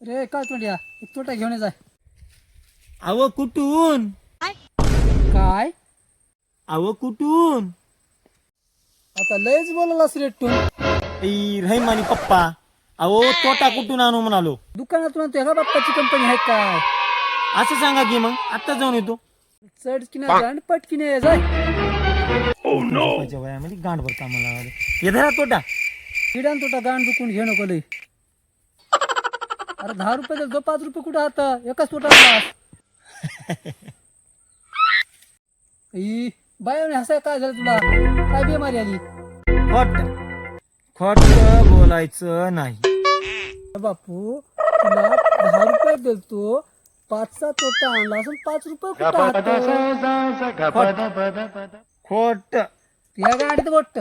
रे काय तोंड्या एक तोटा घेऊन ये जाय अव कुठून? काय? अव कुठून? आता लयच बोलायलास रेटून ई रहिमानी पप्पा. अहो तोटा कुठून आणू म्हणालो? दुकानातून तुझ्या बाप्पाची कंपनी आहे काय? असं सांगा की मग आता जाऊन येतो. चढ किना आणि पटकीने ये जाय. बापाच्या वयामध्ये गांड भरता मला हे धरा तोटा. किडान तोटा गाण दुखून घेऊ नको लय. अरे दहा रुपये तो पाच रुपये कुठं आता? एकच तोटा. ई बाय हसाय काय झालं तुला? काय बिमारी आली? खोट खोट बोलायचं नाही. बापू तुला दहा रुपये देतो पाचचा तोटा आणला असून पाच रुपये कुठं? खोट या गाडीत बोट.